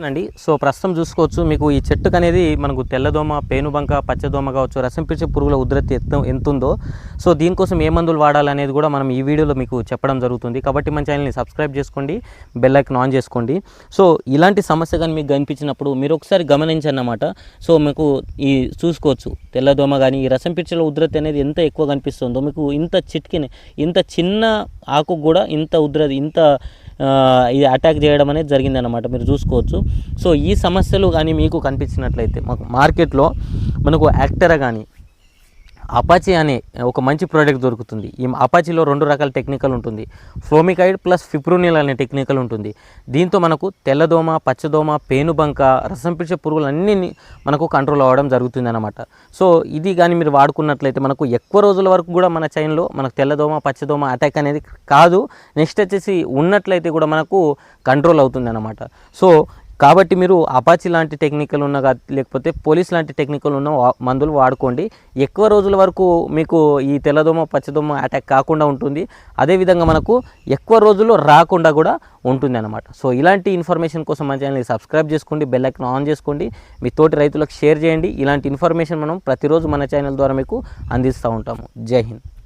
అండి. సో ప్రస్తుతం చూసుకోవచ్చు. మీకు ఈ చెట్టుకు అనేది మనకు తెల్లదోమ పేనుబంక పచ్చదోమ కావచ్చు రసం పిలిచే పురుగుల ఉధృతి ఎంత ఎంత ఉందో సో దీనికోసం ఏ మందులు వాడాలనేది కూడా మనం ఈ వీడియోలో మీకు చెప్పడం జరుగుతుంది. కాబట్టి మన ఛానల్ని సబ్స్క్రైబ్ చేసుకోండి బెల్ ఐకాన్ ఆన్ చేసుకోండి. సో ఇలాంటి సమస్య కానీ మీకు కనిపించినప్పుడు మీరు ఒకసారి గమనించండి అన్నమాట సో మీకు ఈ చూసుకోవచ్చు. తెల్లదోమ కానీ ఈ రసం పీల్చల ఉధృతి అనేది ఎంత ఎక్కువ కనిపిస్తుందో. మీకు ఇంత చిట్కిని ఇంత చిన్న ఆకు కూడా ఇంత ఉధృతి ఇంత ఇది అటాక్ చేయడం అనేది జరిగిందన్నమాట. మీరు చూసుకోవచ్చు. సో ఈ సమస్యలు కానీ మీకు కనిపించినట్లయితే మాకు మార్కెట్లో మనకు యాక్టరా కానీ అపాచీ అనే ఒక మంచి ప్రోడక్ట్ దొరుకుతుంది. ఈ అపాచీలో రెండు రకాల టెక్నికల్ ఉంటుంది. ఫ్లోమికైడ్ ప్లస్ ఫిప్రోనిల్ అనే టెక్నికల్ ఉంటుంది. దీంతో మనకు తెల్లదోమ పచ్చదోమ పేనుబంక రసం పిలిచే పురుగులు అన్నీ మనకు కంట్రోల్ అవ్వడం జరుగుతుంది అనమాట సో ఇది కానీ మీరు వాడుకున్నట్లయితే మనకు ఎక్కువ రోజుల వరకు కూడా మన చైన్లో మనకు తెల్లదోమ పచ్చదోమ అటాక్ అనేది కాదు. నెక్స్ట్ వచ్చేసి ఉన్నట్లయితే కూడా మనకు కంట్రోల్ అవుతుంది అనమాట సో కాబట్టి మీరు అపాచి లాంటి టెక్నికల్ ఉన్న లేకపోతే పోలీస్ లాంటి టెక్నికల్ ఉన్న వా- మందులు వాడుకోండి. ఎక్కువ రోజుల వరకు మీకు ఈ తెల్లదోమ పచ్చదోమ అటాక్ కాకుండా ఉంటుంది. అదేవిధంగా మనకు ఎక్కువ రోజులు రాకుండా కూడా ఉంటుంది అనమాట సో ఇలాంటి ఇన్ఫర్మేషన్ కోసం మన ఛానల్ని సబ్స్క్రైబ్ చేసుకోండి బెల్ ఆన్ చేసుకోండి. మీ తోటి రైతులకు షేర్ చేయండి. ఇలాంటి ఇన్ఫర్మేషన్ మనం ప్రతిరోజు మన ఛానల్ ద్వారా మీకు అందిస్తూ ఉంటాము. జై హింద్.